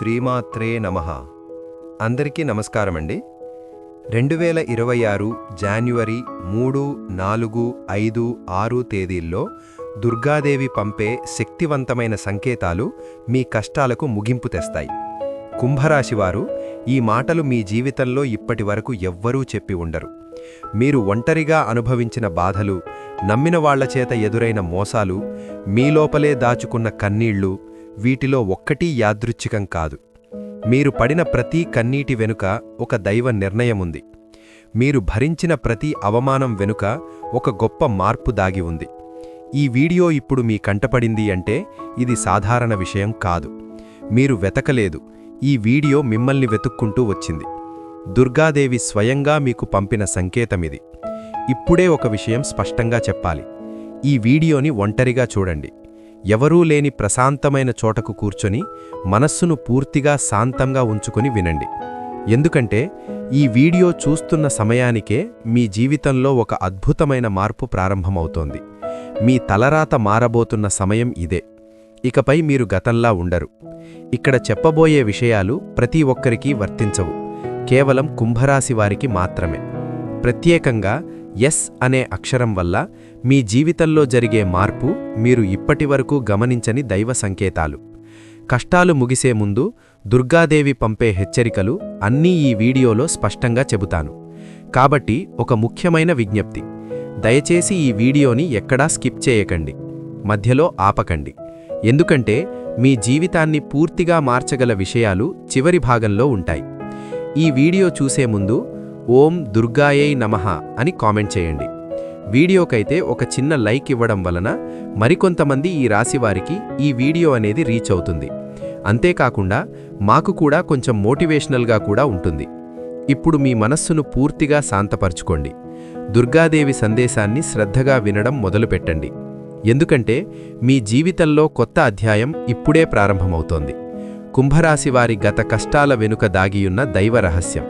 శ్రీమాత్రే నమ. అందరికీ నమస్కారం అండి రెండు వేల ఇరవై ఆరు జాన్యువరి మూడు నాలుగు ఐదు ఆరు తేదీల్లో దుర్గాదేవి పంపే శక్తివంతమైన సంకేతాలు మీ కష్టాలకు ముగింపు తెస్తాయి. కుంభరాశివారు ఈ మాటలు మీ జీవితంలో ఇప్పటివరకు ఎవ్వరూ చెప్పి ఉండరు. మీరు ఒంటరిగా అనుభవించిన బాధలు నమ్మిన వాళ్ళ చేత ఎదురైన మోసాలు మీ లోపలే దాచుకున్న కన్నీళ్ళు వీటిలో ఒక్కటీ యాదృచ్ఛికం కాదు. మీరు పడిన ప్రతి కన్నీటి వెనుక ఒక దైవ నిర్ణయముంది. మీరు భరించిన ప్రతి అవమానం వెనుక ఒక గొప్ప మార్పు దాగి ఉంది. ఈ వీడియో ఇప్పుడు మీ కంటపడింది అంటే ఇది సాధారణ విషయం కాదు. మీరు వెతకలేదు. ఈ వీడియో మిమ్మల్ని వెతుక్కుంటూ వచ్చింది. దుర్గాదేవి స్వయంగా మీకు పంపిన సంకేతమిది. ఇప్పుడే ఒక విషయం స్పష్టంగా చెప్పాలి. ఈ వీడియోని ఒంటరిగా చూడండి. ఎవరూ లేని ప్రశాంతమైన చోటకు కూర్చొని మనస్సును పూర్తిగా శాంతంగా ఉంచుకొని వినండి. ఎందుకంటే ఈ వీడియో చూస్తున్న సమయానికే మీ జీవితంలో ఒక అద్భుతమైన మార్పు ప్రారంభమవుతోంది. మీ తలరాత మారబోతున్న సమయం ఇదే. ఇకపై మీరు గతంలా ఉండరు. ఇక్కడ చెప్పబోయే విషయాలు ప్రతి ఒక్కరికి వర్తించవు. కేవలం కుంభరాశి వారికి మాత్రమే. ప్రత్యేకంగా ఎస్ అనే అక్షరం వల్ల మీ జీవితంలో జరిగే మార్పు మీరు ఇప్పటివరకు గమనించని దైవ సంకేతాలు. కష్టాలు ముగిసే ముందు దుర్గాదేవి పంపే హెచ్చరికలు అన్నీ ఈ వీడియోలో స్పష్టంగా చెబుతాను. కాబట్టి ఒక ముఖ్యమైన విజ్ఞప్తి. దయచేసి ఈ వీడియోని ఎక్కడా స్కిప్ చేయకండి. మధ్యలో ఆపకండి. ఎందుకంటే మీ జీవితాన్ని పూర్తిగా మార్చగల విషయాలు చివరి భాగంలో ఉంటాయి. ఈ వీడియో చూసే ముందు ఓం దుర్గాయై నమః అని కామెంట్ చేయండి. వీడియోకైతే ఒక చిన్న లైక్ ఇవ్వడం వలన మరికొంతమంది ఈ రాశివారికి ఈ వీడియో అనేది రీచ్ అవుతుంది. అంతేకాకుండా మాకు కూడా కొంచెం మోటివేషనల్గా కూడా ఉంటుంది. ఇప్పుడు మీ మనస్సును పూర్తిగా శాంతపరుచుకోండి. దుర్గాదేవి సందేశాన్ని శ్రద్ధగా వినడం మొదలుపెట్టండి. ఎందుకంటే మీ జీవితంలో కొత్త అధ్యాయం ఇప్పుడే ప్రారంభమవుతోంది. కుంభరాశివారి గత కష్టాల వెనుక దాగియున్న దైవ రహస్యం.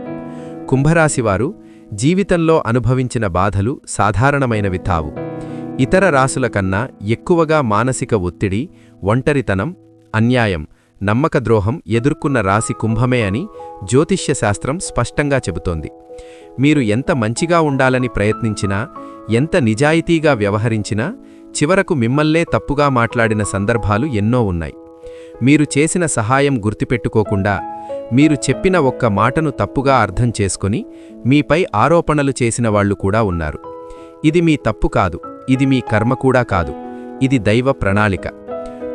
కుంభరాశివారు జీవితంలో అనుభవించిన బాధలు సాధారణమైనవి తావు. ఇతర రాసుల కన్నా ఎక్కువగా మానసిక ఒత్తిడి ఒంటరితనం అన్యాయం నమ్మకద్రోహం ఎదుర్కొన్న రాశి కుంభమే అని జ్యోతిష్యశాస్త్రం స్పష్టంగా చెబుతోంది. మీరు ఎంత మంచిగా ఉండాలని ప్రయత్నించినా ఎంత నిజాయితీగా వ్యవహరించినా చివరకు మిమ్మల్లే తప్పుగా మాట్లాడిన సందర్భాలు ఎన్నో ఉన్నాయి. మీరు చేసిన సహాయం గుర్తుపెట్టుకోకుండా మీరు చెప్పిన ఒక్క మాటను తప్పుగా అర్థం చేసుకుని మీపై ఆరోపణలు చేసిన వాళ్ళు కూడా ఉన్నారు. ఇది మీ తప్పు కాదు ఇది మీ కర్మ కూడా కాదు ఇది దైవ ప్రణాళిక.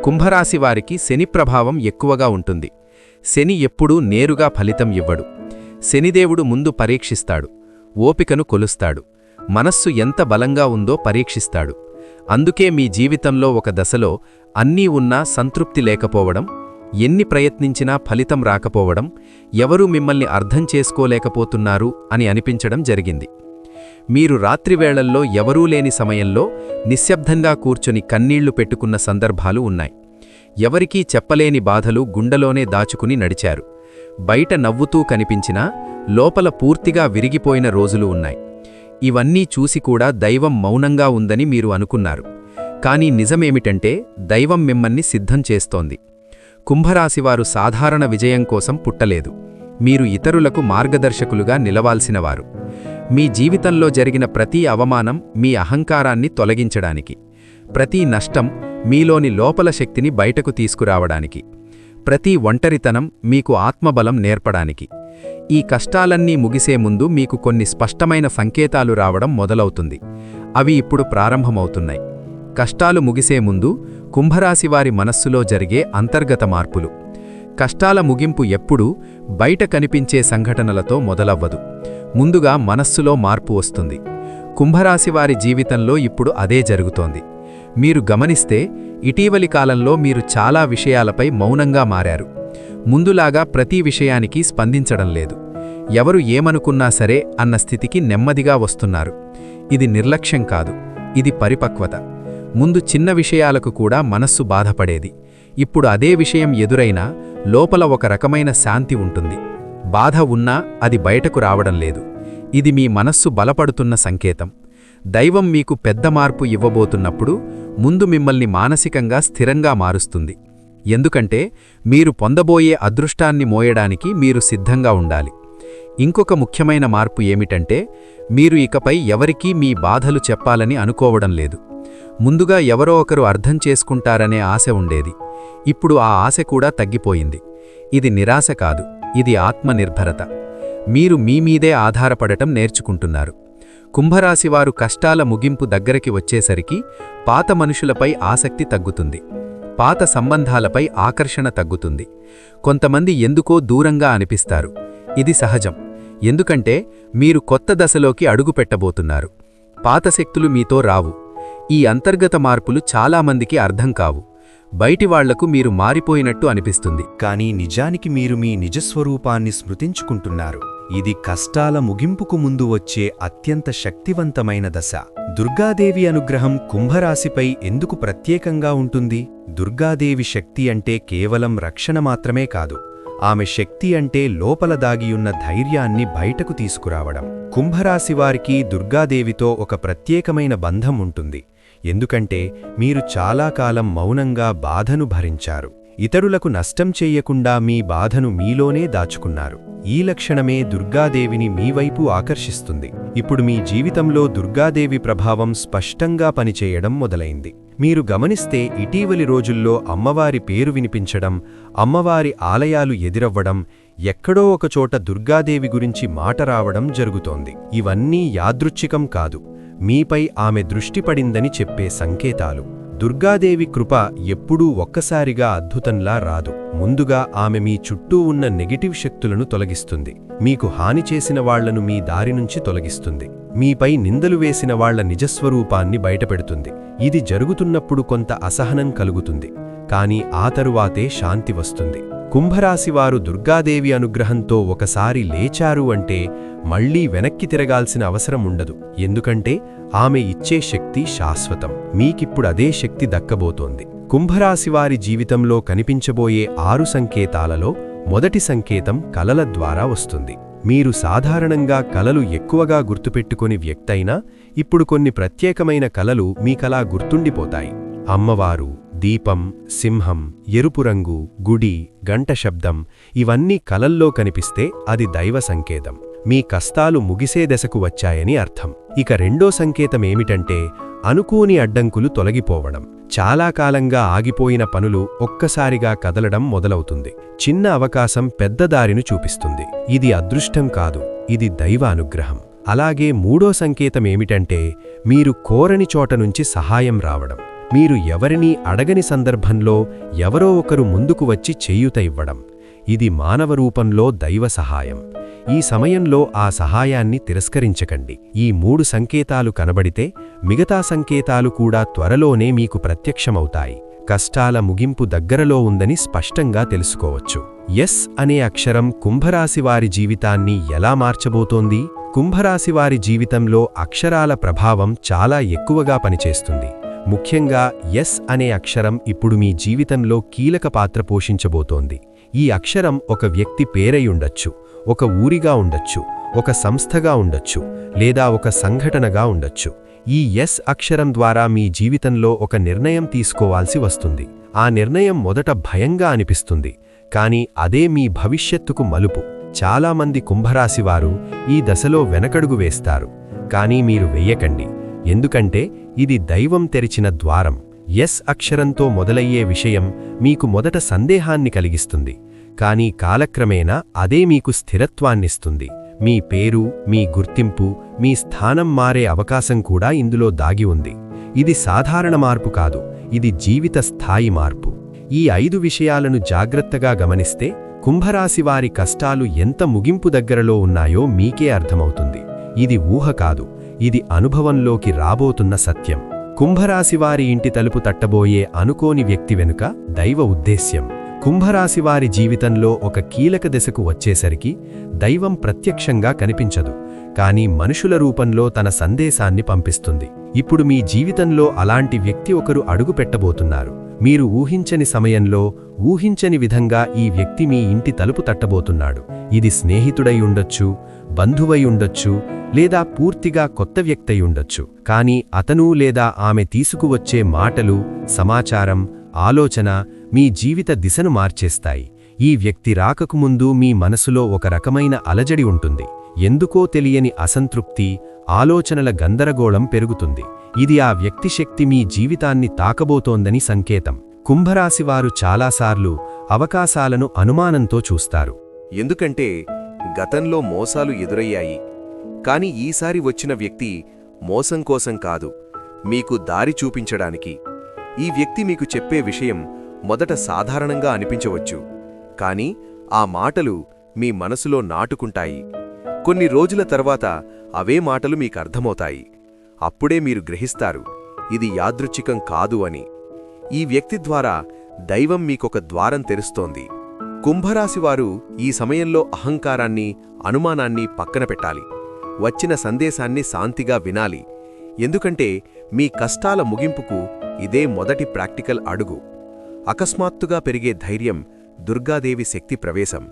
కుంభరాశి వారికి శని ప్రభావం ఎక్కువగా ఉంటుంది. శని ఎప్పుడూ నేరుగా ఫలితం ఇవ్వడు. శనిదేవుడు ముందు పరీక్షిస్తాడు ఓపికను కొలుస్తాడు మనస్సు ఎంత బలంగా ఉందో పరీక్షిస్తాడు. అందుకే మీ జీవితంలో ఒక దశలో అన్నీ ఉన్నా సంతృప్తి లేకపోవడం ఎన్ని ప్రయత్నించినా ఫలితం రాకపోవడం ఎవరూ మిమ్మల్ని అర్థం చేసుకోలేకపోతున్నారు అని అనిపించడం జరిగింది. మీరు రాత్రివేళల్లో ఎవరూ లేని సమయంలో నిశ్శబ్దంగా కూర్చొని కన్నీళ్ళు పెట్టుకున్న సందర్భాలు ఉన్నాయి. ఎవరికీ చెప్పలేని బాధలు గుండెలోనే దాచుకుని నడిచారు. బయట నవ్వుతూ కనిపించినా లోపల పూర్తిగా విరిగిపోయిన రోజులు ఉన్నాయి. ఇవన్నీ చూసి కూడా దైవం మౌనంగా ఉందని మీరు అనుకున్నారు. కానీ నిజమేమిటంటే దైవం మిమ్మల్ని సిద్ధం చేస్తోంది. కుంభరాశివారు సాధారణ విజయం కోసం పుట్టలేదు. మీరు ఇతరులకు మార్గదర్శకులుగా నిలవాల్సినవారు. మీ జీవితంలో జరిగిన ప్రతి అవమానం మీ అహంకారాన్ని తొలగించడానికి. ప్రతి నష్టం మీలోని లోపల శక్తిని బయటకు తీసుకురావడానికి. ప్రతి ఒంటరితనం మీకు ఆత్మబలం నేర్పడానికి. ఈ కష్టాలన్నీ ముగిసే ముందు మీకు కొన్ని స్పష్టమైన సంకేతాలు రావడం మొదలవుతుంది. అవి ఇప్పుడు ప్రారంభమవుతున్నాయి. కష్టాలు ముగిసే ముందు కుంభరాశివారి మనస్సులో జరిగే అంతర్గత మార్పులు. కష్టాల ముగింపు ఎప్పుడూ బయట కనిపించే సంఘటనలతో మొదలవ్వదు. ముందుగా మనస్సులో మార్పు వస్తుంది. కుంభరాశివారి జీవితంలో ఇప్పుడు అదే జరుగుతోంది. మీరు గమనిస్తే ఇటీవలి కాలంలో మీరు చాలా విషయాలపై మౌనంగా మారారు. ముందులాగా ప్రతి విషయానికి స్పందించడం లేదు. ఎవరు ఏమనుకున్నా సరే అన్న స్థితికి నెమ్మదిగా వస్తున్నారు. ఇది నిర్లక్ష్యం కాదు ఇది పరిపక్వత. ముందు చిన్న విషయాలకు కూడా మనస్సు బాధపడేది. ఇప్పుడు అదే విషయం ఎదురైనా లోపల ఒక రకమైన శాంతి ఉంటుంది. బాధ ఉన్నా అది బయటకు రావడం లేదు. ఇది మీ మనస్సు బలపడుతున్న సంకేతం. దైవం మీకు పెద్ద మార్పు ఇవ్వబోతున్నప్పుడు ముందు మిమ్మల్ని మానసికంగా స్థిరంగా మారుస్తుంది. ఎందుకంటే మీరు పొందబోయే అదృష్టాన్ని మోయడానికి మీరు సిద్ధంగా ఉండాలి. ఇంకొక ముఖ్యమైన మార్పు ఏమిటంటే మీరు ఇకపై ఎవరికీ మీ బాధలు చెప్పాలని అనుకోవడం లేదు. ముందుగా ఎవరో ఒకరు అర్థం చేసుకుంటారనే ఆశ ఉండేది. ఇప్పుడు ఆ ఆశ కూడా తగ్గిపోయింది. ఇది నిరాశ కాదు ఇది ఆత్మనిర్భరత. మీరు మీ మీదే ఆధారపడటం నేర్చుకుంటున్నారు. కుంభరాశివారు కష్టాల ముగింపు దగ్గరికి వచ్చేసరికి పాత మనుషులపై ఆసక్తి తగ్గుతుంది. పాత సంబంధాలపై ఆకర్షణ తగ్గుతుంది. కొంతమంది ఎందుకో దూరంగా అనిపిస్తారు. ఇది సహజం. ఎందుకంటే మీరు కొత్త దశలోకి అడుగుపెట్టబోతున్నారు పాత శక్తులు మీతో రావు. ఈ అంతర్గత మార్పులు చాలామందికి అర్థం కావు. బయటివాళ్ళకు మీరు మారిపోయినట్టు అనిపిస్తుంది. కానీ నిజానికి మీరు మీ నిజస్వరూపాన్ని స్మృతించుకుంటున్నారు. ఇది కష్టాల ముగింపుకు ముందు వచ్చే అత్యంత శక్తివంతమైన దశ. దుర్గాదేవి అనుగ్రహం కుంభరాశిపై ఎందుకు ప్రత్యేకంగా ఉంటుంది? దుర్గాదేవి శక్తి అంటే కేవలం రక్షణ మాత్రమే కాదు. ఆమె శక్తి అంటే లోపల దాగియున్న ధైర్యాన్ని బయటకు తీసుకురావడం. కుంభరాశివారికి దుర్గాదేవితో ఒక ప్రత్యేకమైన బంధం ఉంటుంది. ఎందుకంటే మీరు చాలా కాలం మౌనంగా బాధను భరించారు. ఇతరులకు నష్టం చెయ్యకుండా మీ బాధను మీలోనే దాచుకున్నారు. ఈ లక్షణమే దుర్గాదేవిని మీ వైపు ఆకర్షిస్తుంది. ఇప్పుడు మీ జీవితంలో దుర్గాదేవి ప్రభావం స్పష్టంగా పనిచేయడం మొదలైంది. మీరు గమనిస్తే ఇటీవలి రోజుల్లో అమ్మవారి పేరు వినిపించడం అమ్మవారి ఆలయాలు ఎదిరవ్వడం ఎక్కడో ఒకచోట దుర్గాదేవి గురించి మాట రావడం జరుగుతోంది. ఇవన్నీ యాదృచ్ఛికం కాదు. మీపై ఆమె దృష్టి పడిందని చెప్పే సంకేతాలు. దుర్గాదేవి కృప ఎప్పుడూ ఒక్కసారిగా అద్భుతంలా రాదు. ముందుగా ఆమె మీ చుట్టూ ఉన్న నెగిటివ్ శక్తులను తొలగిస్తుంది. మీకు హాని చేసిన వాళ్ళను మీ దారి నుంచి తొలగిస్తుంది. మీపై నిందలు వేసిన వాళ్ళ నిజస్వరూపాన్ని బయటపెడుతుంది. ఇది జరుగుతున్నప్పుడు కొంత అసహనం కలుగుతుంది. కాని ఆ తరువాతే శాంతి వస్తుంది. కుంభరాశివారు దుర్గాదేవి అనుగ్రహంతో ఒకసారి లేచారు అంటే మళ్ళీ వెనక్కి తిరగాల్సిన అవసరం ఉండదు. ఎందుకంటే ఆమె ఇచ్చే శక్తి శాశ్వతం. మీకిప్పుడు అదే శక్తి దక్కబోతోంది. కుంభరాశివారి జీవితంలో కనిపించబోయే ఆరు సంకేతాలలో మొదటి సంకేతం కలల ద్వారా వస్తుంది. మీరు సాధారణంగా కలలు ఎక్కువగా గుర్తుపెట్టుకుని వ్యక్తైనా ఇప్పుడు కొన్ని ప్రత్యేకమైన కలలు మీకలా గుర్తుండిపోతాయి. అమ్మవారు దీపం సింహం ఎరుపు రంగు గుడి గంట శబ్దం ఇవన్నీ కలల్లో కనిపిస్తే అది దైవ సంకేతం. మీ కష్టాలు ముగిసే దశకు వచ్చాయని అర్థం. ఇక రెండో సంకేతమేమిటంటే అనుకోని అడ్డంకులు తొలగిపోవడం. చాలా కాలంగా ఆగిపోయిన పనులు ఒక్కసారిగా కదలడం మొదలవుతుంది. చిన్న అవకాశం పెద్ద దారిను చూపిస్తుంది. ఇది అదృష్టం కాదు ఇది దైవ అనుగ్రహం అలాగే మూడో సంకేతమేమిటంటే మీరు కోరని చోట నుంచి సహాయం రావడం. మీరు ఎవరినీ అడగని సందర్భంలో ఎవరో ఒకరు ముందుకు వచ్చి చేయూత ఇవ్వడం. ఇది మానవ రూపంలో దైవ సహాయం. ఈ సమయంలో ఆ సహాయాన్ని తిరస్కరించకండి. ఈ మూడు సంకేతాలు కనబడితే మిగతా సంకేతాలు కూడా త్వరలోనే మీకు ప్రత్యక్షమవుతాయి. కష్టాల ముగింపు దగ్గరలో ఉందని స్పష్టంగా తెలుసుకోవచ్చు. ఎస్ అనే అక్షరం కుంభరాశివారి జీవితాన్ని ఎలా మార్చబోతోంది? కుంభరాశివారి జీవితంలో అక్షరాల ప్రభావం చాలా ఎక్కువగా పనిచేస్తుంది. ముఖ్యంగా ఎస్ అనే అక్షరం ఇప్పుడు మీ జీవితంలో కీలక పాత్ర పోషించబోతోంది. ఈ అక్షరం ఒక వ్యక్తి పేరయ్యుండొచ్చు ఒక ఊరిగా ఉండొచ్చు ఒక సంస్థగా ఉండొచ్చు లేదా ఒక సంఘటనగా ఉండొచ్చు. ఈ ఎస్ అక్షరం ద్వారా మీ జీవితంలో ఒక నిర్ణయం తీసుకోవాల్సి వస్తుంది. ఆ నిర్ణయం మొదట భయంగా అనిపిస్తుంది కాని అదే మీ భవిష్యత్తుకు మలుపు. చాలామంది కుంభరాశివారు ఈ దశలో వెనకడుగు వేస్తారు కానీ మీరు వెయ్యకండి. ఎందుకంటే ఇది దైవం తెరిచిన ద్వారం. ఎస్ అక్షరంతో మొదలయ్యే విషయం మీకు మొదట సందేహాన్ని కలిగిస్తుంది. కానీ కాలక్రమేణా అదే మీకు స్థిరత్వాన్నిస్తుంది. మీ పేరు మీ గుర్తింపు మీ స్థానం మారే అవకాశం కూడా ఇందులో దాగి ఉంది. ఇది సాధారణ మార్పు కాదు ఇది జీవిత స్థాయి మార్పు. ఈ ఐదు విషయాలను జాగ్రత్తగా గమనిస్తే కుంభరాశివారి కష్టాలు ఎంత ముగింపు దగ్గరలో ఉన్నాయో మీకే అర్థమవుతుంది. ఇది ఊహ కాదు ఇది అనుభవంలోకి రాబోతున్న సత్యం. కుంభరాశివారి ఇంటి తలుపు తట్టబోయే అనుకోని వ్యక్తి వెనుక దైవ ఉద్దేశ్యం. కుంభరాశివారి జీవితంలో ఒక కీలక దశకు వచ్చేసరికి దైవం ప్రత్యక్షంగా కనిపించదు. కానీ మనుషుల రూపంలో తన సందేశాన్ని పంపిస్తుంది. ఇప్పుడు మీ జీవితంలో అలాంటి వ్యక్తి ఒకరు అడుగుపెట్టబోతున్నారు. మీరు ఊహించని సమయంలో ఊహించని విధంగా ఈ వ్యక్తి మీ ఇంటి తలుపు తట్టబోతున్నాడు. ఇది స్నేహితుడై ఉండొచ్చు బంధువై ఉండొచ్చు లేదా పూర్తిగా కొత్త వ్యక్తై ఉండొచ్చు. కానీ అతను లేదా ఆమె తీసుకువచ్చే మాటలు సమాచారం ఆలోచన మీ జీవిత దిశను మార్చేస్తాయి. ఈ వ్యక్తి రాకకుముందు మీ మనసులో ఒక రకమైన అలజడి ఉంటుంది. ఎందుకో తెలియని అసంతృప్తి ఆలోచనల గందరగోళం పెరుగుతుంది. ఇది ఆ వ్యక్తి శక్తి మీ జీవితాన్ని తాకబోతోందని సంకేతం. కుంభరాశివారు చాలాసార్లు అవకాశాలను అనుమానంతో చూస్తారు. ఎందుకంటే గతంలో మోసాలు ఎదురయ్యాయి. కాని ఈసారి వచ్చిన వ్యక్తి మోసం కోసం కాదు మీకు దారి చూపించడానికి. ఈ వ్యక్తి మీకు చెప్పే విషయం మొదట సాధారణంగా అనిపించవచ్చు. కాని ఆ మాటలు మీ మనసులో నాటుకుంటాయి. కొన్ని రోజుల తర్వాత అవే మాటలు మీకు అర్థమవుతాయి. అప్పుడే మీరు గ్రహిస్తారు ఇది యాదృచ్ఛికం కాదు అని. ఈ వ్యక్తి ద్వారా దైవం మీకొక ద్వారం తెరుస్తోంది. కుంభరాశివారు ఈ సమయంలో అహంకారాన్ని అనుమానాన్ని పక్కన పెట్టాలి. వచ్చిన సందేశాన్ని శాంతిగా వినాలి. ఎందుకంటే మీ కష్టాల ముగింపుకు ఇదే మొదటి ప్రాక్టికల్ అడుగు. అకస్మాత్తుగా పెరిగే ధైర్యం దుర్గాదేవి శక్తి ప్రవేశం.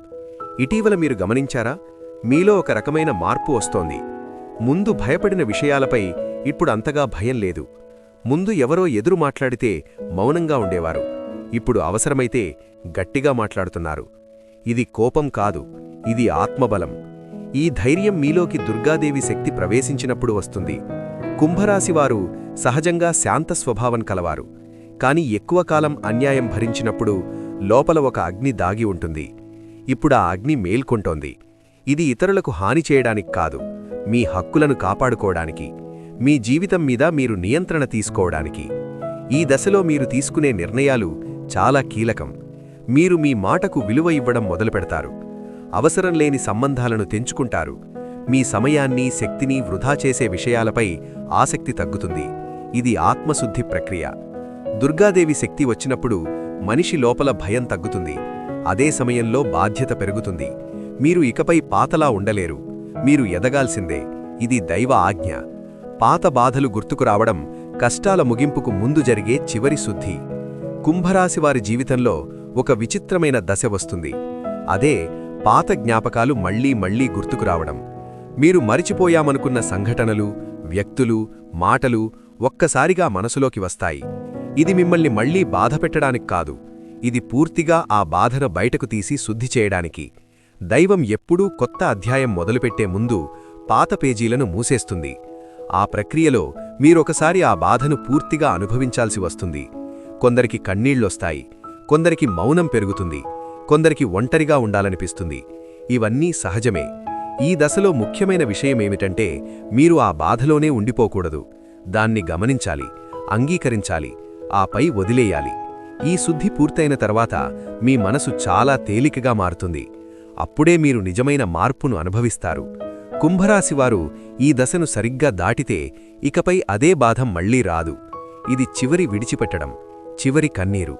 ఇటీవల మీరు గమనించారా? మీలో ఒక రకమైన మార్పు వస్తోంది. ముందు భయపడిన విషయాలపై ఇప్పుడు అంతగా భయం లేదు. ముందు ఎవరో ఎదురు మాట్లాడితే మౌనంగా ఉండేవారు. ఇప్పుడు అవసరమైతే గట్టిగా మాట్లాడుతున్నారు. ఇది కోపం కాదు ఇది ఆత్మబలం. ఈ ధైర్యం మీలోకి దుర్గాదేవి శక్తి ప్రవేశించినప్పుడు వస్తుంది. కుంభరాశివారు సహజంగా శాంత స్వభావం కలవారు. కాని ఎక్కువ కాలం అన్యాయం భరించినప్పుడు లోపల ఒక అగ్ని దాగి ఉంటుంది. ఇప్పుడు ఆ అగ్ని మేల్కొంటోంది. ఇది ఇతరులకు హాని చేయడానికి కాదు మీ హక్కులను కాపాడుకోవడానికి మీ జీవితం మీద మీరు నియంత్రణ తీసుకోవడానికి. ఈ దశలో మీరు తీసుకునే నిర్ణయాలు చాలా కీలకం. మీరు మీ మాటకు విలువ ఇవ్వడం మొదలుపెడతారు. అవసరం లేని సంబంధాలను తెంచుకుంటారు. మీ సమయాన్ని శక్తిని వృధా చేసే విషయాలపై ఆసక్తి తగ్గుతుంది. ఇది ఆత్మశుద్ధి ప్రక్రియ. దుర్గాదేవి శక్తి వచ్చినప్పుడు మనిషి లోపల భయం తగ్గుతుంది. అదే సమయంలో బాధ్యత పెరుగుతుంది. మీరు ఇకపై పాతలా ఉండలేరు. మీరు ఎదగాల్సిందే. ఇది దైవ ఆజ్ఞ. పాత బాధలు గుర్తుకు రావడం కష్టాల ముగింపుకు ముందు జరిగే చివరి శుద్ధి. కుంభరాశివారి జీవితంలో ఒక విచిత్రమైన దశ వస్తుంది. అదే పాత జ్ఞాపకాలు మళ్ళీ మళ్ళీ గుర్తుకు రావడం. మీరు మరిచిపోయామనుకున్న సంఘటనలు వ్యక్తులు మాటలు ఒక్కసారిగా మనసులోకి వస్తాయి. ఇది మిమ్మల్ని మళ్ళీ బాధపెట్టడానికి కాదు. ఇది పూర్తిగా ఆ బాధను బయటకు తీసి శుద్ధి చేయడానికి. దైవం ఎప్పుడూ కొత్త అధ్యాయం మొదలుపెట్టే ముందు పాత పేజీలను మూసేస్తుంది. ఆ ప్రక్రియలో మీరొకసారి ఆ బాధను పూర్తిగా అనుభవించాల్సి వస్తుంది. కొందరికి కన్నీళ్ళొస్తాయి కొందరికి మౌనం పెరుగుతుంది. కొందరికి ఒంటరిగా ఉండాలనిపిస్తుంది. ఇవన్నీ సహజమే. ఈ దశలో ముఖ్యమైన విషయమేమిటంటే మీరు ఆ బాధలోనే ఉండిపోకూడదు. దాన్ని గమనించాలి అంగీకరించాలి. ఆపై వదిలేయాలి. ఈ శుద్ధి పూర్తయిన తర్వాత మీ మనసు చాలా తేలికగా మారుతుంది. అప్పుడే మీరు నిజమైన మార్పును అనుభవిస్తారు. కుంభరాశివారు ఈ దశను సరిగ్గా దాటితే ఇకపై అదే బాధ మళ్ళీ రాదు. ఇది చివరి విడిచిపెట్టడం చివరి కన్నీరు.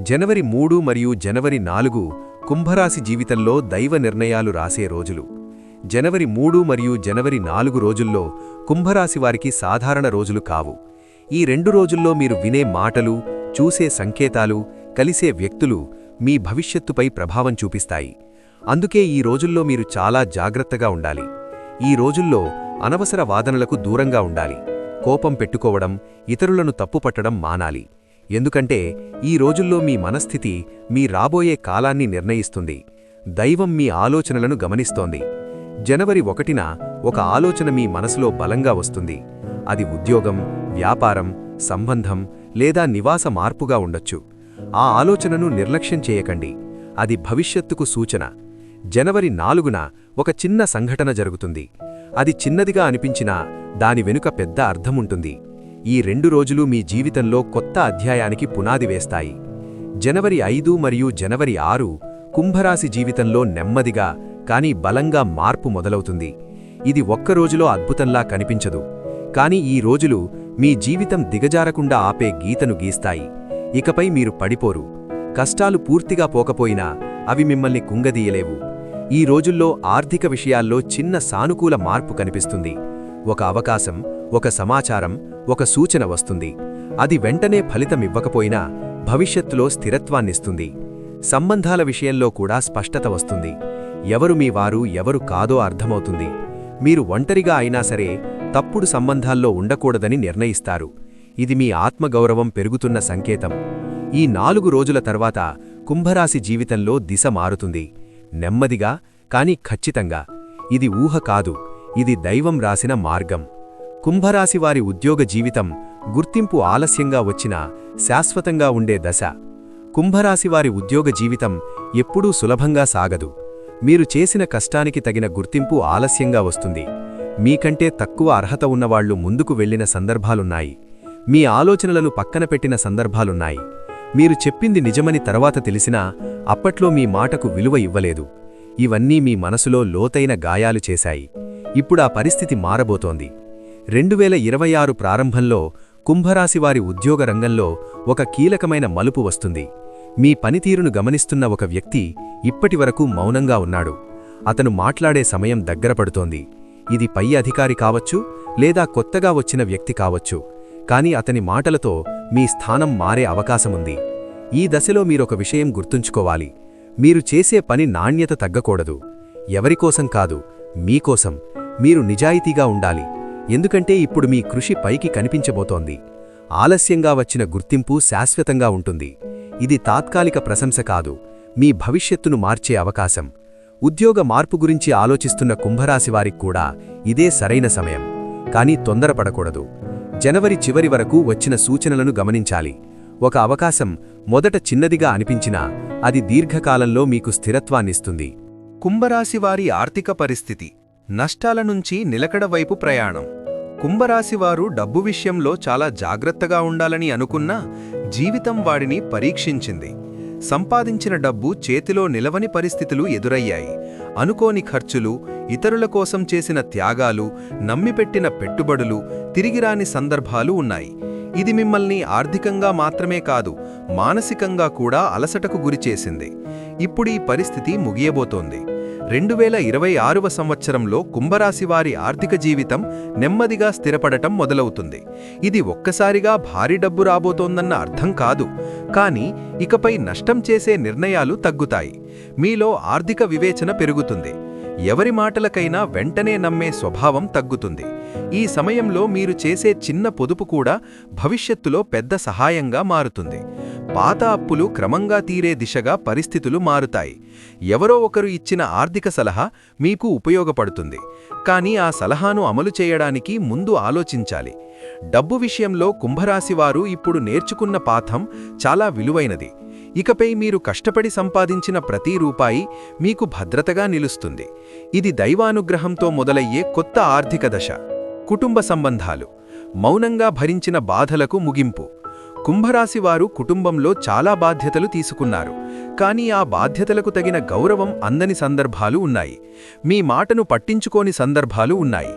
జనవరి మూడు మరియు జనవరి నాలుగు కుంభరాశి జీవితంలో దైవ నిర్ణయాలు రాసే రోజులు. జనవరి మూడు మరియు జనవరి నాలుగు రోజుల్లో కుంభరాశివారికి సాధారణ రోజులు కావు. ఈ రెండు రోజుల్లో మీరు వినే మాటలు చూసే సంకేతాలు కలిసే వ్యక్తులు మీ భవిష్యత్తుపై ప్రభావం చూపిస్తాయి. అందుకే ఈ రోజుల్లో మీరు చాలా జాగ్రత్తగా ఉండాలి. ఈ రోజుల్లో అనవసర వాదనలకు దూరంగా ఉండాలి. కోపం పెట్టుకోవడం ఇతరులను తప్పుపట్టడం మానాలి. ఎందుకంటే ఈ రోజుల్లో మీ మనస్థితి మీ రాబోయే కాలాన్ని నిర్ణయిస్తుంది. దైవం మీ ఆలోచనలను గమనిస్తోంది. జనవరి ఒకటిన ఒక ఆలోచన మీ మనసులో బలంగా వస్తుంది. అది ఉద్యోగం వ్యాపారం సంబంధం లేదా నివాస మార్పుగా ఉండొచ్చు. ఆ ఆలోచనను నిర్లక్ష్యం చేయకండి. అది భవిష్యత్తుకు సూచన. జనవరి నాలుగున ఒక చిన్న సంఘటన జరుగుతుంది. అది చిన్నదిగా అనిపించినా దాని వెనుక పెద్ద అర్థముంటుంది. ఈ రెండు రోజులు మీ జీవితంలో కొత్త అధ్యాయానికి పునాది వేస్తాయి. జనవరి ఐదు మరియు జనవరి ఆరు కుంభరాశి జీవితంలో నెమ్మదిగా కానీ బలంగా మార్పు మొదలవుతుంది. ఇది ఒక్కరోజులో అద్భుతంలా కనిపించదు. కాని ఈ రోజులు మీ జీవితం దిగజారకుండా ఆపే గీతను గీస్తాయి. ఇకపై మీరు పడిపోరు. కష్టాలు పూర్తిగా పోకపోయినా అవి మిమ్మల్ని కుంగదీయలేవు. ఈ రోజుల్లో ఆర్థిక విషయాల్లో చిన్న సానుకూల మార్పు కనిపిస్తుంది. ఒక అవకాశం ఒక సమాచారం ఒక సూచన వస్తుంది. అది వెంటనే ఫలితమివ్వకపోయినా భవిష్యత్తులో స్థిరత్వాన్నిస్తుంది. సంబంధాల విషయంలో కూడా స్పష్టత వస్తుంది. ఎవరు మీ వారు ఎవరు కాదో అర్థమవుతుంది. మీరు ఒంటరిగా అయినా సరే తప్పుడు సంబంధాల్లో ఉండకూడదని నిర్ణయిస్తారు. ఇది మీ ఆత్మగౌరవం పెరుగుతున్న సంకేతం. ఈ నాలుగు రోజుల తర్వాత కుంభరాశి జీవితంలో దిశ మారుతుంది. నెమ్మదిగా కాని ఖచ్చితంగా. ఇది ఊహ కాదు ఇది దైవం రాసిన మార్గం. కుంభరాశివారి ఉద్యోగ జీవితం గుర్తింపు ఆలస్యంగా వచ్చినా శాశ్వతంగా ఉండే దశ. కుంభరాశివారి ఉద్యోగ జీవితం ఎప్పుడూ సులభంగా సాగదు. మీరు చేసిన కష్టానికి తగిన గుర్తింపు ఆలస్యంగా వస్తుంది. మీకంటే తక్కువ అర్హత ఉన్నవాళ్ళు ముందుకు వెళ్ళిన సందర్భాలున్నాయి. మీ ఆలోచనలను పక్కన పెట్టిన సందర్భాలున్నాయి. మీరు చెప్పింది నిజమని తర్వాత తెలిసినా అప్పట్లో మీ మాటకు విలువ ఇవ్వలేదు. ఇవన్నీ మీ మనసులో లోతైన గాయాలు చేశాయి. ఇప్పుడా పరిస్థితి మారబోతోంది. రెండు వేల ఇరవై ఆరు ప్రారంభంలో కుంభరాశివారి ఉద్యోగ రంగంలో ఒక కీలకమైన మలుపు వస్తుంది. మీ పనితీరును గమనిస్తున్న ఒక వ్యక్తి ఇప్పటివరకు మౌనంగా ఉన్నాడు. అతను మాట్లాడే సమయం దగ్గరపడుతోంది ఇది పై అధికారి కావచ్చు లేదా కొత్తగా వచ్చిన వ్యక్తి కావచ్చు. కాని అతని మాటలతో మీ స్థానం మారే అవకాశముంది. ఈ దశలో మీరొక విషయం గుర్తుంచుకోవాలి. మీరు చేసే పని నాణ్యత తగ్గకూడదు. ఎవరికోసం కాదు మీకోసం. మీరు నిజాయితీగా ఉండాలి. ఎందుకంటే ఇప్పుడు మీ కృషి పైకి కనిపించబోతోంది. ఆలస్యంగా వచ్చిన గుర్తింపు శాశ్వతంగా ఉంటుంది. ఇది తాత్కాలిక ప్రశంస కాదు. మీ భవిష్యత్తును మార్చే అవకాశం. ఉద్యోగ మార్పు గురించి ఆలోచిస్తున్న కుంభరాశివారికి కూడా ఇదే సరైన సమయం. కానీ తొందరపడకూడదు. జనవరి చివరి వరకు వచ్చిన సూచనలను గమనించాలి. ఒక అవకాశం మొదట చిన్నదిగా అనిపించినా అది దీర్ఘకాలంలో మీకు స్థిరత్వాన్నిస్తుంది. కుంభరాశివారి ఆర్థిక పరిస్థితి. నష్టాల నుంచి నిలకడ వైపు ప్రయాణం. కుంభరాశివారు డబ్బు విషయంలో చాలా జాగ్రత్తగా ఉండాలని అనుకున్నా జీవితం వాడిని పరీక్షించింది. సంపాదించిన డబ్బు చేతిలో నిలవని పరిస్థితులు ఎదురయ్యాయి. అనుకోని ఖర్చులు ఇతరుల కోసం చేసిన త్యాగాలు నమ్మిపెట్టిన పెట్టుబడులు తిరిగిరాని సందర్భాలు ఉన్నాయి. ఇది మిమ్మల్ని ఆర్థికంగా మాత్రమే కాదు మానసికంగా కూడా అలసటకు గురిచేసింది ఇప్పుడీ పరిస్థితి ముగియబోతోంది. రెండు వేల ఇరవై ఆరువ సంవత్సరంలో కుంభరాశి వారి ఆర్థిక జీవితం నెమ్మదిగా స్థిరపడటం మొదలవుతుంది. ఇది ఒక్కసారిగా భారీ డబ్బు రాబోతోందన్న అర్థం కాదు కానీ ఇకపై నష్టం చేసే నిర్ణయాలు తగ్గుతాయి. మీలో ఆర్థిక వివేచన పెరుగుతుంది. ఎవరి మాటలకైనా వెంటనే నమ్మే స్వభావం తగ్గుతుంది. ఈ సమయంలో మీరు చేసే చిన్న పొదుపు కూడా భవిష్యత్తులో పెద్ద సహాయంగా మారుతుంది. పాత అప్పులు క్రమంగా తీరే దిశగా పరిస్థితులు మారుతాయి. ఎవరో ఒకరు ఇచ్చిన ఆర్థిక సలహా మీకు ఉపయోగపడుతుంది. కానీ ఆ సలహాను అమలు చేయడానికి ముందు ఆలోచించాలి. డబ్బు విషయంలో కుంభరాశివారు ఇప్పుడు నేర్చుకున్న పాఠం చాలా విలువైనది. ఇకపై మీరు కష్టపడి సంపాదించిన ప్రతి రూపాయి మీకు భద్రతగా నిలుస్తుంది. ఇది దైవానుగ్రహంతో మొదలయ్యే కొత్త ఆర్థిక దశ. కుటుంబ సంబంధాలు. మౌనంగా భరించిన బాధలకు ముగింపు. కుంభరాశివారు కుటుంబంలో చాలా బాధ్యతలు తీసుకున్నారు. కానీ ఆ బాధ్యతలకు తగిన గౌరవం అందని సందర్భాలు ఉన్నాయి. మీ మాటను పట్టించుకోని సందర్భాలు ఉన్నాయి.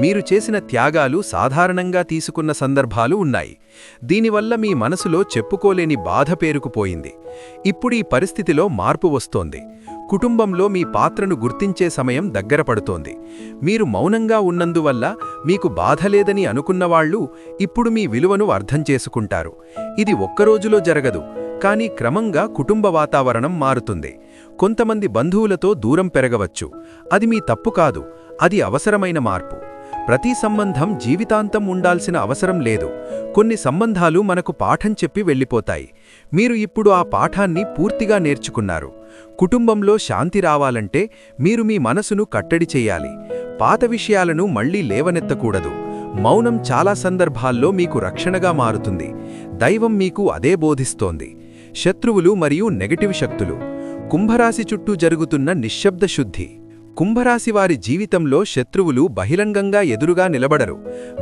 మీరు చేసిన త్యాగాలు సాధారణంగా తీసుకున్న సందర్భాలు ఉన్నాయి. దీనివల్ల మీ మనసులో చెప్పుకోలేని బాధ పేరుకుపోయింది. ఇప్పుడు ఈ పరిస్థితిలో మార్పు వస్తోంది. కుటుంబంలో మీ పాత్రను గుర్తించే సమయం దగ్గర పడుతోంది. మీరు మౌనంగా ఉన్నందువల్ల మీకు బాధ లేదని అనుకున్నవాళ్ళు ఇప్పుడు మీ విలువను అర్థం చేసుకుంటారు. ఇది ఒక్కరోజులో జరగదు కానీ క్రమంగా కుటుంబ వాతావరణం మారుతుంది. కొంతమంది బంధువులతో దూరం పెరగవచ్చు. అది మీ తప్పు కాదు అది అవసరమైన మార్పు. ప్రతి సంబంధం జీవితాంతం ఉండాల్సిన అవసరం లేదు. కొన్ని సంబంధాలు మనకు పాఠం చెప్పి వెళ్ళిపోతాయి. మీరు ఇప్పుడు ఆ పాఠాన్ని పూర్తిగా నేర్చుకున్నారు. కుటుంబంలో శాంతి రావాలంటే మీరు మీ మనసును కట్టడి చేయాలి. పాత విషయాలను మళ్ళీ లేవనెత్తకూడదు. మౌనం చాలా సందర్భాల్లో మీకు రక్షణగా మారుతుంది. దైవం మీకు అదే బోధిస్తోంది. శత్రువులు మరియు నెగటివ్ శక్తులు. కుంభరాశి చుట్టూ జరుగుతున్న నిశ్శబ్ద శుద్ధి. కుంభరాశి వారి జీవితంలో శత్రువులు బహిరంగంగా ఎదురుగా నిలబడరు.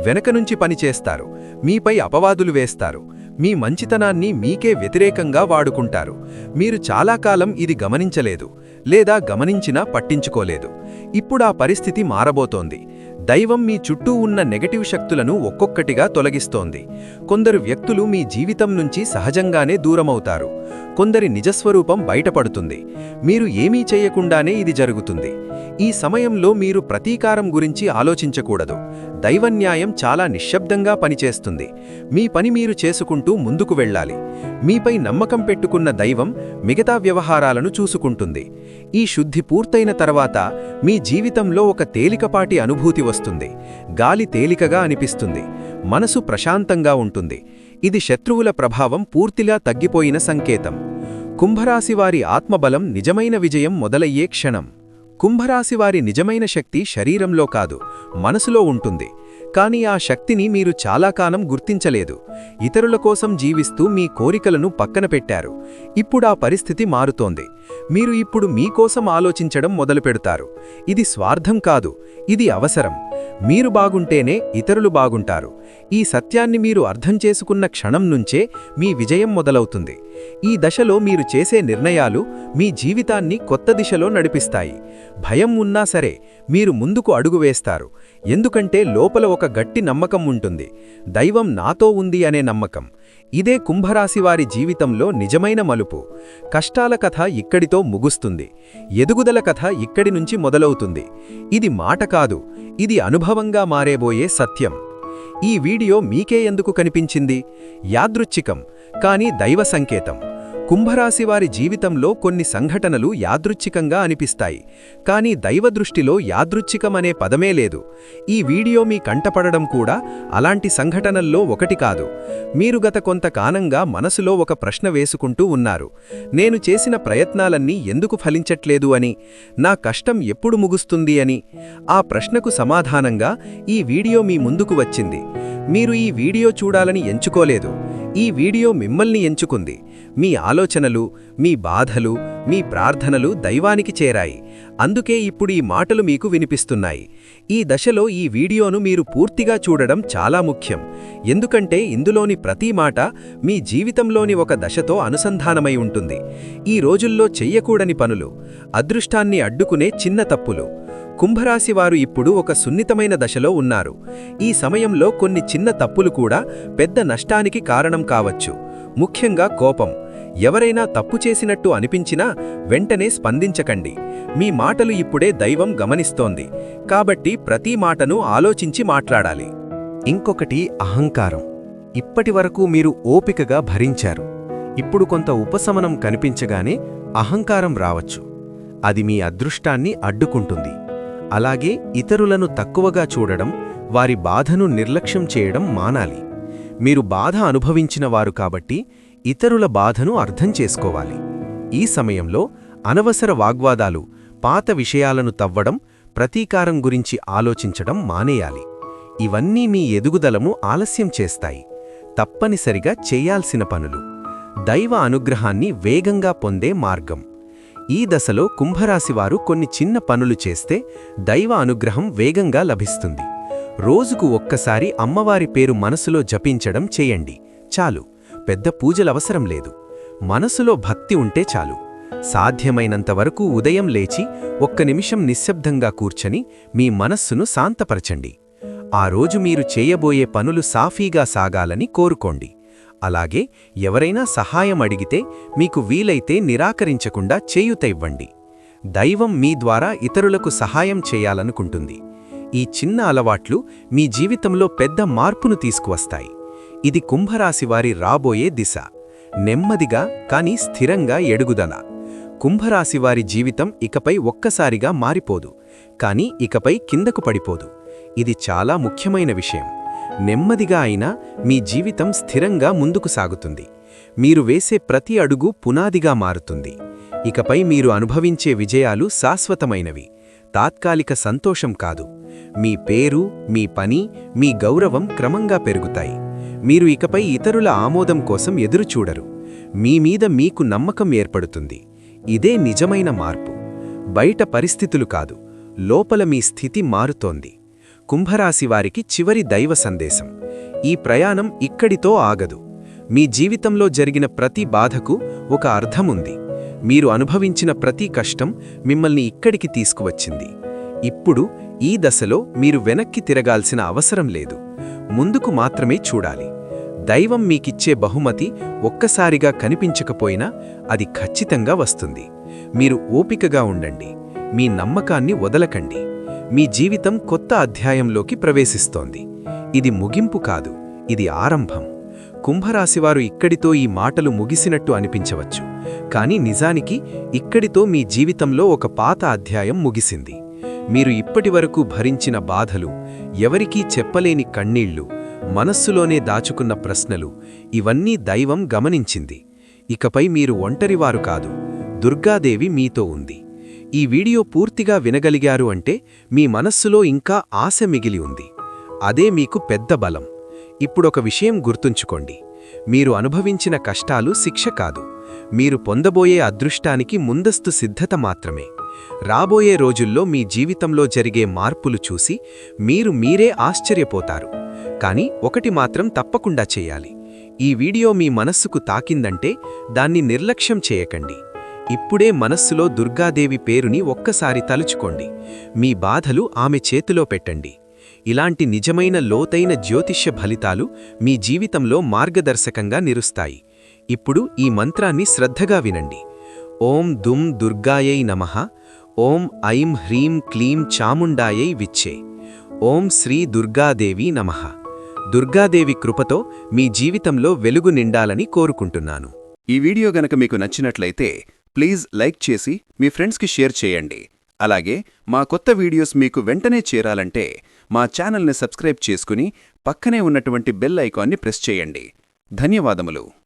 వెనక నుంచి పనిచేస్తారు. మీపై అపవాదులు వేస్తారు. మీ మంచితనాన్ని మీకే వ్యతిరేకంగా వాడుకుంటారు. మీరు చాలా కాలం ఇది గమనించలేదు లేదా గమనించినా పట్టించుకోలేదు. ఇప్పుడు ఆ పరిస్థితి మారబోతోంది. దైవం మీ చుట్టూ ఉన్న నెగటివ్ శక్తులను ఒక్కొక్కటిగా తొలగిస్తోంది. కొందరు వ్యక్తులు మీ జీవితం నుంచి సహజంగానే దూరమవుతారు. కొందరి నిజస్వరూపం బయటపడుతుంది. మీరు ఏమీ చేయకుండానే ఇది జరుగుతుంది. ఈ సమయంలో మీరు ప్రతీకారం గురించి ఆలోచించకూడదు. దైవన్యాయం చాలా నిశ్శబ్దంగా పనిచేస్తుంది. మీ పని మీరు చేసుకుంటూ ముందుకు వెళ్ళాలి. మీపై నమ్మకం పెట్టుకున్న దైవం మిగతా వ్యవహారాలను చూసుకుంటుంది. ఈ శుద్ధి పూర్తయిన తర్వాత మీ జీవితంలో ఒక తేలికపాటి అనుభూతి వస్తుంది. గాలి తేలికగా అనిపిస్తుంది. మనసు ప్రశాంతంగా ఉంటుంది. ఇది శత్రువుల ప్రభావం పూర్తిగా తగ్గిపోయిన సంకేతం. కుంభరాశివారి ఆత్మబలం నిజమైన విజయం మొదలయ్యే క్షణం. కుంభరాశివారి నిజమైన శక్తి శరీరంలో కాదు మనసులో ఉంటుంది. కానీ ఆ శక్తిని మీరు చాలా కాలం గుర్తించలేదు. ఇతరుల కోసం జీవిస్తూ మీ కోరికలను పక్కన పెట్టారు. ఇప్పుడా పరిస్థితి మారుతోంది. మీరు ఇప్పుడు మీకోసం ఆలోచించడం మొదలుపెడతారు. ఇది స్వార్థం కాదు ఇది అవసరం. మీరు బాగుంటేనే ఇతరులు బాగుంటారు. ఈ సత్యాన్ని మీరు అర్థం చేసుకున్న క్షణం నుంచే మీ విజయం మొదలవుతుంది. ఈ దశలో మీరు చేసే నిర్ణయాలు మీ జీవితాన్ని కొత్త దిశలో నడిపిస్తాయి. భయం ఉన్నా సరే మీరు ముందుకు అడుగు వేస్తారు. ఎందుకంటే లోపల ఒక గట్టి నమ్మకం ఉంటుంది. దైవం నాతో ఉంది అనే నమ్మకం. ఇదే కుంభరాశివారి జీవితంలో నిజమైన మలుపు. కష్టాల కథ ఇక్కడితో ముగుస్తుంది. ఎదుగుదల కథ ఇక్కడి నుంచి మొదలవుతుంది. ఇది మాట కాదు ఇది అనుభవంగా మారేబోయే సత్యం. ఈ వీడియో మీకే ఎందుకు కనిపించింది? యాదృచ్ఛికం కానీ దైవ సంకేతం. కుంభరాశివారి జీవితంలో కొన్ని సంఘటనలు యాదృచ్ఛికంగా అనిపిస్తాయి. కానీ దైవదృష్టిలో యాదృచ్ఛికమనే పదమే లేదు. ఈ వీడియో మీ కంటపడడం కూడా అలాంటి సంఘటనల్లో ఒకటి కాదు. మీరు గత కొంతకాలంగా మనసులో ఒక ప్రశ్న వేసుకుంటూ ఉన్నారు. నేను చేసిన ప్రయత్నాలన్నీ ఎందుకు ఫలించట్లేదు అని? నా కష్టం ఎప్పుడు ముగుస్తుంది అని? ఆ ప్రశ్నకు సమాధానంగా ఈ వీడియో మీ ముందుకు వచ్చింది. మీరు ఈ వీడియో చూడాలని ఎంచుకోలేదు. ఈ వీడియో మిమ్మల్ని ఎంచుకుంది. మీ ఆలోచనలు మీ బాధలు మీ ప్రార్థనలు దైవానికి చేరాయి. అందుకే ఇప్పుడు ఈ మాటలు మీకు వినిపిస్తున్నాయి. ఈ దశలో ఈ వీడియోను మీరు పూర్తిగా చూడడం చాలా ముఖ్యం. ఎందుకంటే ఇందులోని ప్రతి మాట మీ జీవితంలోని ఒక దశతో అనుసంధానమై ఉంటుంది. ఈ రోజుల్లో చెయ్యకూడని పనులు అదృష్టాన్ని అడ్డుకునే చిన్న తప్పులు. కుంభరాశివారు ఇప్పుడు ఒక సున్నితమైన దశలో ఉన్నారు. ఈ సమయంలో కొన్ని చిన్న తప్పులు కూడా పెద్ద నష్టానికి కారణం కావచ్చు. ముఖ్యంగా కోపం. ఎవరైనా తప్పు చేసినట్టు అనిపించినా వెంటనే స్పందించకండి. మీ మాటలు ఇప్పుడే దైవం గమనిస్తోంది. కాబట్టి ప్రతి మాటను ఆలోచించి మాట్లాడాలి. ఇంకొకటి అహంకారం. ఇప్పటివరకు మీరు ఓపికగా భరించారు. ఇప్పుడు కొంత ఉపశమనం కనిపించగానే అహంకారం రావచ్చు. అది మీ అదృష్టాన్ని అడ్డుకుంటుంది. అలాగే ఇతరులను తక్కువగా చూడడం వారి బాధను నిర్లక్ష్యం చేయడం మానాలి. మీరు బాధ అనుభవించిన వారు కాబట్టి ఇతరుల బాధను అర్థం చేసుకోవాలి. ఈ సమయంలో అనవసర వాగ్వాదాలు పాత విషయాలను తవ్వడం ప్రతీకారం గురించి ఆలోచించడం మానేయాలి. ఇవన్నీ మీ ఎదుగుదలను ఆలస్యం చేస్తాయి. తప్పనిసరిగా చేయాల్సిన పనులు. దైవ అనుగ్రహాన్ని వేగంగా పొందే మార్గం. ఈ దశలో కుంభరాశివారు కొన్ని చిన్న పనులు చేస్తే దైవ అనుగ్రహం వేగంగా లభిస్తుంది. రోజుకు ఒక్కసారి అమ్మవారి పేరు మనసులో జపించడం చేయండి. చాలు. పెద్ద పూజలవసరం లేదు. మనసులో భక్తి ఉంటే చాలు. సాధ్యమైనంతవరకు ఉదయం లేచి ఒక్క నిమిషం నిశ్శబ్దంగా కూర్చని మీ మనస్సును శాంతపరచండి. ఆ రోజు మీరు చేయబోయే పనులు సాఫీగా సాగాలని కోరుకోండి. అలాగే ఎవరైనా సహాయం అడిగితే మీకు వీలైతే నిరాకరించకుండా చేయుత ఇవ్వండి. దైవం మీ ద్వారా ఇతరులకు సహాయం చేయాలనుకుంటుంది. ఈ చిన్న అలవాట్లు మీ జీవితంలో పెద్ద మార్పును తీసుకువస్తాయి. ఇది కుంభరాశివారి రాబోయే దిశ. నెమ్మదిగా కాని స్థిరంగా ఎడుగుదల. కుంభరాశివారి జీవితం ఇకపై ఒక్కసారిగా మారిపోదు. కాని ఇకపై కిందకు పడిపోదు. ఇది చాలా ముఖ్యమైన విషయం. నెమ్మదిగా అయినా మీ జీవితం స్థిరంగా ముందుకు సాగుతుంది. మీరు వేసే ప్రతి అడుగు పునాదిగా మారుతుంది. ఇకపై మీరు అనుభవించే విజయాలు శాశ్వతమైనవి. తాత్కాలిక సంతోషం కాదు. మీ పేరు మీ పని మీ గౌరవం క్రమంగా పెరుగుతాయి. మీరు ఇకపై ఇతరుల ఆమోదం కోసం ఎదురుచూడరు మీ మీద మీకు నమ్మకం ఏర్పడుతుంది. ఇదే నిజమైన మార్పు. బయట పరిస్థితులు కాదు. లోపల మీ స్థితి మారుతోంది. కుంభరాశివారికి చివరి దైవ సందేశం. ఈ ప్రయాణం ఇక్కడితో ఆగదు. మీ జీవితంలో జరిగిన ప్రతి బాధకు ఒక అర్థముంది. మీరు అనుభవించిన ప్రతి కష్టం మిమ్మల్ని ఇక్కడికి తీసుకువచ్చింది. ఇప్పుడు ఈ దశలో మీరు వెనక్కి తిరగాల్సిన అవసరం లేదు. ముందుకు మాత్రమే చూడాలి. దైవం మీకిచ్చే బహుమతి ఒక్కసారిగా కనిపించకపోయినా అది ఖచ్చితంగా వస్తుంది. మీరు ఓపికగా ఉండండి. మీ నమ్మకాన్ని వదలకండి. మీ జీవితం కొత్త అధ్యాయంలోకి ప్రవేశిస్తోంది. ఇది ముగింపు కాదు ఇది ఆరంభం. కుంభరాశివారు ఇక్కడితో ఈ మాటలు ముగిసినట్టు అనిపించవచ్చు. కాని నిజానికి ఇక్కడితో మీ జీవితంలో ఒక పాత అధ్యాయం ముగిసింది. మీరు ఇప్పటివరకు భరించిన బాధలు ఎవరికీ చెప్పలేని కన్నీళ్ళు మనస్సులోనే దాచుకున్న ప్రశ్నలు ఇవన్నీ దైవం గమనించింది. ఇకపై మీరు ఒంటరివారు కాదు దుర్గాదేవి మీతో ఉంది. ఈ వీడియో పూర్తిగా వినగలిగారు అంటే మీ మనస్సులో ఇంకా ఆశ మిగిలి ఉంది. అదే మీకు పెద్ద బలం. ఇప్పుడొక విషయం గుర్తుంచుకోండి. మీరు అనుభవించిన కష్టాలు శిక్ష కాదు. మీరు పొందబోయే అదృష్టానికి ముందస్తు సిద్ధత మాత్రమే. రాబోయే రోజుల్లో మీ జీవితంలో జరిగే మార్పులు చూసి మీరు మీరే ఆశ్చర్యపోతారు. కానీ ఒకటి మాత్రం తప్పకుండా చేయాలి. ఈ వీడియో మీ మనస్సుకు తాకిందంటే దాన్ని నిర్లక్ష్యం చేయకండి. ఇప్పుడే మనస్సులో దుర్గాదేవి పేరుని ఒక్కసారి తలుచుకోండి. మీ బాధలు ఆమె చేతిలో పెట్టండి. ఇలాంటి నిజమైన లోతైన జ్యోతిష్య ఫలితాలు మీ జీవితంలో మార్గదర్శకంగా నిరుస్తాయి. ఇప్పుడు ఈ మంత్రాన్ని శ్రద్ధగా వినండి. ఓం దుమ్ దుర్గాయై నమః. ఓం ఐం హ్రీం క్లీం చాముండాయై విచ్చే. ఓం శ్రీ దుర్గాదేవి నమః. దుర్గాదేవి కృపతో మీ జీవితంలో వెలుగు నిండాలని కోరుకుంటున్నాను. ఈ వీడియో గనక మీకు నచ్చినట్లయితే ప్లీజ్ లైక్ చేసి మీ ఫ్రెండ్స్కి షేర్ చేయండి. అలాగే మా కొత్త వీడియోస్ మీకు వెంటనే చేరాలంటే మా ఛానల్ని సబ్స్క్రైబ్ చేసుకుని పక్కనే ఉన్నటువంటి బెల్ ఐకాన్ని ప్రెస్ చేయండి. ధన్యవాదములు.